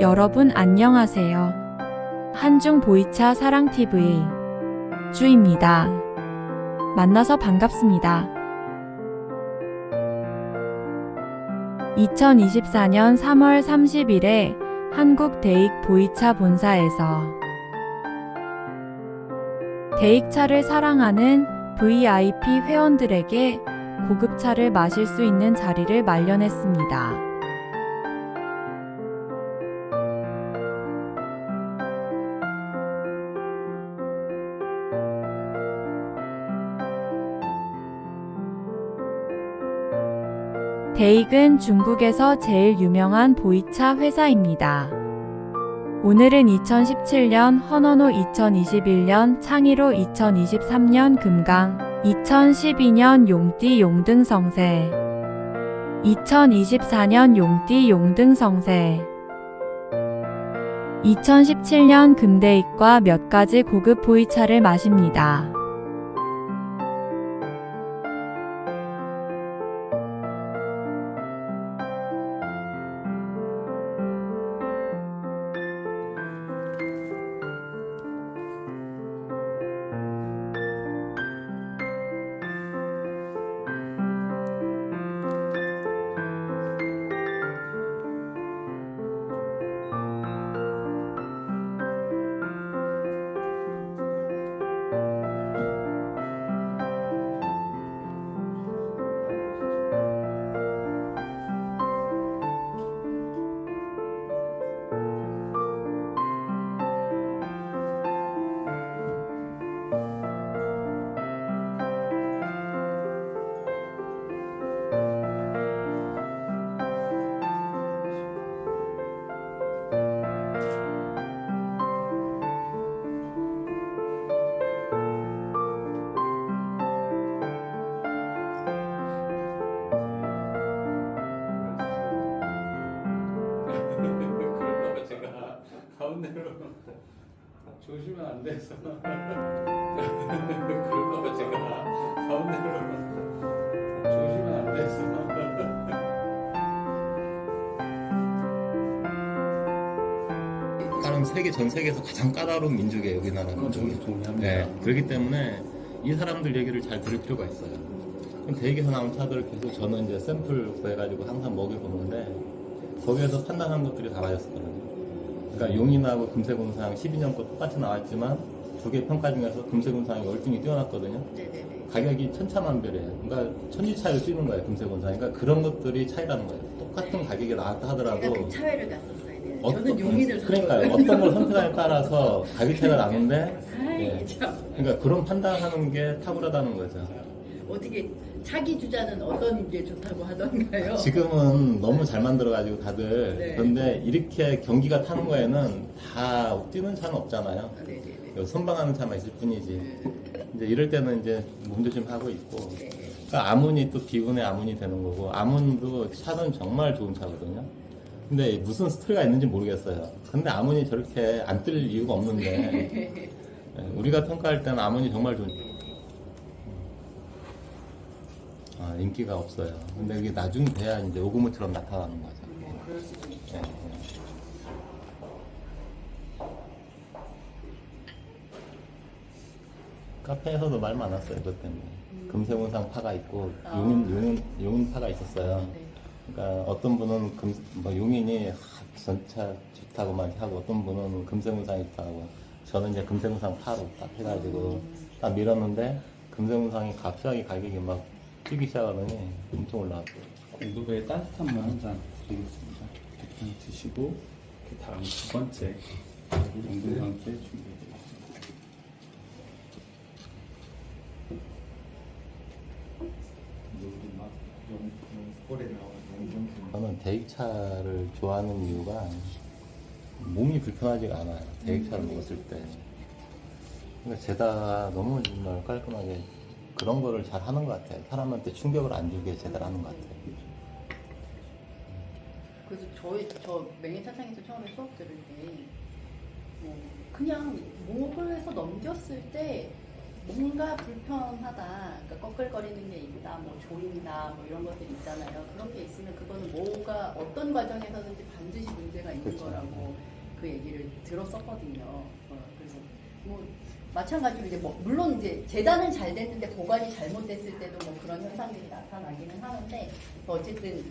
여러분 안녕하세요. 한중 보이차 사랑TV 주입니다. 만나서 반갑습니다. 2024년 3월 30일에 한국 대익 보이차 본사에서 대익차를 사랑하는 VIP 회원들에게 고급차를 마실 수 있는 자리를 마련했습니다. 데익은 중국에서 제일 유명한 보이차 회사입니다. 오늘은 2017년 헌원호 2021년 창의로 2023년 금강 2012년 용띠 용등성세 2024년 용띠 용등성세 2017년 금대익과 몇 가지 고급 보이차를 마십니다. 가운데로 조심하면 안 돼서 그럴까봐 제가 가운데로 조심하면 안 돼서 다른 세계 전 세계에서 가장 까다로운 민족이에요. 그건 저도 동의합니다. 네, 그렇기 때문에 이 사람들 얘기를 잘 들을 필요가 있어요. 그럼 대기에서 나온 차들을 계속 저는 이제 샘플 구해가지고 항상 먹여 보는데 거기에서 판단한 것들이 다 맞았거든요. 그러니까 용인하고 금세군상 12년 거 똑같이 나왔지만 두 개 평가 중에서 금세군상이 열등히 뛰어났거든요. 네네네. 가격이 천차만별이에요. 그러니까 천지 차이로 뛰는 거예요, 금세군상. 그러니까 그런 것들이 차이라는 거예요. 똑같은 가격이 나왔다 하더라도 제가 그 차회를 갔었어야 돼요. 어떤- 저는 용인을 그러니까요. 샀거든요. 어떤 걸 선택하냐에 따라서 가격 차이가 나는데 아이 예. 참 그러니까 그런 판단하는 게 탁월하다는 거죠. 어떻게 자기 주자는 어떤 게 좋다고 하던가요? 지금은 너무 잘 만들어가지고 다들 네. 그런데 이렇게 경기가 타는 거에는 다 뛰는 차는 없잖아요. 아, 네네네. 여기 선방하는 차만 있을 뿐이지. 이제 이럴 때는 이제 몸조심 하고 있고. 네. 그러니까 아문이 또 비운의 아문이 되는 거고 아문도 차는 정말 좋은 차거든요. 근데 무슨 스토리가 있는지 모르겠어요. 근데 아문이 저렇게 안 뜰 이유가 없는데 예, 우리가 평가할 때는 아문이 정말 좋은. 아 인기가 없어요. 근데 이게 나중에 돼야 이제 오구무처럼 나타나는 거죠. 뭐 그럴 수도 있죠. 예, 예. 카페에서도 말 많았어요, 그것 때문에. 금세운상 파가 있고, 아. 용인, 용인, 용인 파가 있었어요. 네. 그러니까 어떤 분은 금, 뭐 용인이 하, 전차 좋다고 막 하고, 어떤 분은 금세운상이 좋다고. 저는 이제 금세운상 파로 딱 해가지고 딱 밀었는데, 금세운상이 갑자기 가격이 막 뛰기 시작하더니 엄청 올라왔고. 공급에 따뜻한 물 한 잔 드리겠습니다. 일단 드시고 그 다음 두 번째 공급한 때 준비해드리겠습니다. 저는 대익차를 좋아하는 이유가 몸이 불편하지가 않아요. 대익차를 먹었을 때. 그러니까 제다가 너무 정말 깔끔하게 그런 거를 잘 하는 것 같아요. 사람한테 충격을 안 주게 제대로 하는 것 같아요. 그래서 저희 저 맹해차상에서 처음에 수업 들을 때 뭐, 그냥 목을 해서 넘겼을 때 뭔가 불편하다, 그러니까 꺼끌거리는 게 있다, 뭐 조인다, 뭐 이런 것들 있잖아요. 그런 게 있으면 그거는 뭐가 어떤 과정에서든지 반드시 문제가 있는 그렇죠. 거라고 그 얘기를 들었었거든요. 어, 그래서 뭐 마찬가지로 이제 뭐 물론 이제 재단은 잘 됐는데 보관이 잘못됐을 때도 뭐 그런 현상들이 나타나기는 하는데 뭐 어쨌든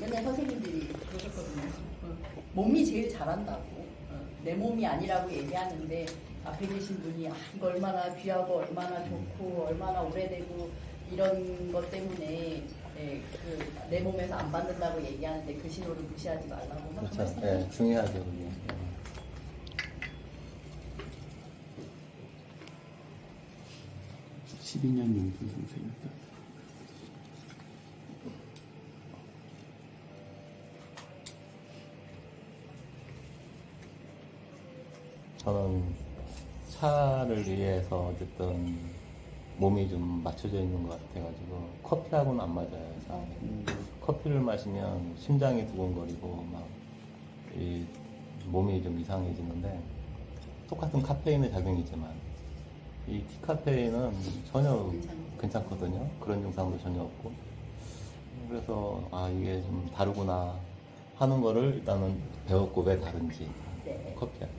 옛날 선생님들이 그러셨거든요. 어, 몸이 제일 잘한다고. 어, 내 몸이 아니라고 얘기하는데 앞에 계신 분이 아, 이거 얼마나 귀하고 얼마나 좋고 얼마나 오래되고 이런 것 때문에 예, 그 내 몸에서 안 받는다고 얘기하는데 그 신호를 무시하지 말라고 그렇죠. 네, 중요하죠. 그게. 12년 용분 선생입니다. 저는 차를 위해서 어쨌든 몸이 좀 맞춰져 있는 것 같아가지고 커피하고는 안 맞아요. 잘. 커피를 마시면 심장이 두근거리고 막 이 몸이 좀 이상해지는데 똑같은 카페인의 작용이지만 이 티카페인은 전혀. 괜찮거든요. 그런 증상도 전혀 없고 그래서 아 이게 좀 다르구나 하는 거를 일단은 배웠고 왜 다른지 네. 커피하고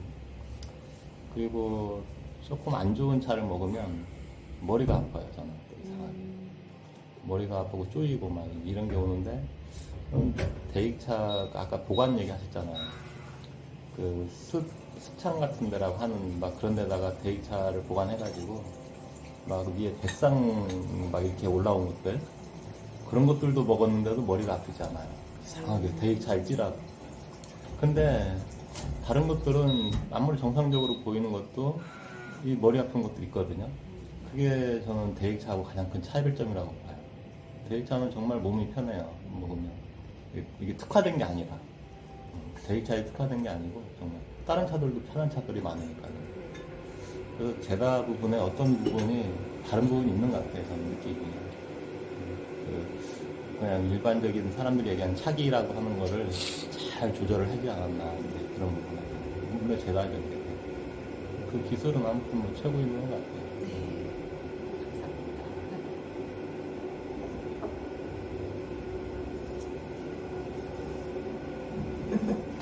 그리고 조금 안 좋은 차를 먹으면 머리가 아파요 저는 음, 머리가 아프고 쪼이고 막 이런 게 오는데 음, 대익차 아까 보관 얘기 하셨잖아요 그 습, 습창 같은 데라고 하는 막 그런 데다가 대익차를 보관해가지고 막 위에 백상 막 이렇게 올라온 것들? 그런 것들도 먹었는데도 머리가 아프지 않아요. 이상하게 대익차를 찌라고. 근데 다른 것들은 아무리 정상적으로 보이는 것도 이 머리 아픈 것도 있거든요. 그게 저는 대익차하고 가장 큰 차이점이라고 봐요. 대익차는 정말 몸이 편해요 먹으면. 이게- 특화된 게 아니라 음, 대익차에 특화된 게 아니고 정말 다른 차들도 편한 차들이 많으니까요. 그래서 제가 부분에 어떤 부분이 다른 부분이 있는 것 같아요 저는 느끼기에 음, 그 그냥 일반적인 사람들이 얘기하는 차기라고 하는 거를 잘 조절을 하지 않았나 이제 그런 부분에 물론 제가 알기로는 그 기술은 아무튼 뭐 최고 있는 것 같아요. 네. 감사합니다.